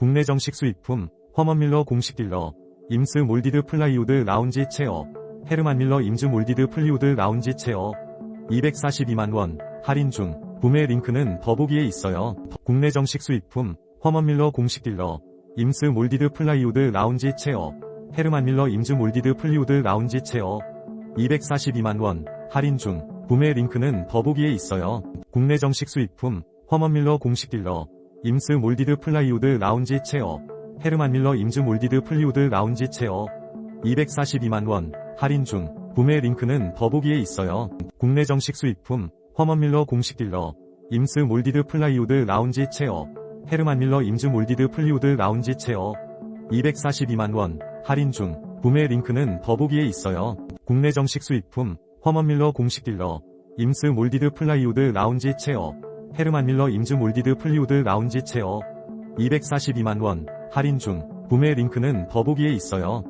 국내 정식 수입품 허먼밀러 공식 딜러 임스 몰디드 플라이우드 라운지 체어 헤르만 밀러 임즈 몰디드 플리우드 라운지 체어 242만원 할인 중 구매 링크는 더보기에 있어요. 국내 정식 수입품 허먼밀러 공식 딜러 임스 몰디드 플라이우드 라운지 체어 헤르만 밀러 임즈 몰디드 플리우드 라운지 체어 242만원 할인 중 구매 링크는 더보기에 있어요. 국내 정식 수입품 허먼밀러 공식 딜러 임스 몰디드 플라이우드 라운지 체어. 헤르만 밀러 임즈 몰디드 플리우드 라운지 체어. 242만원. 할인 중. 구매 링크는 더보기에 있어요. 국내 정식 수입품 허먼밀러 공식 딜러. 임스 몰디드 플라이우드 라운지 체어. 헤르만 밀러 임즈 몰디드 플리우드 라운지 체어. 242만원. 할인 중. 구매 링크는 더보기에 있어요. 국내 정식 수입품 허먼밀러 공식 딜러. 임스 몰디드 플라이우드 라운지 체어 헤르만 밀러 임즈 몰디드 플리우드 라운지 체어 242만원 할인 중 구매 링크는 더보기에 있어요.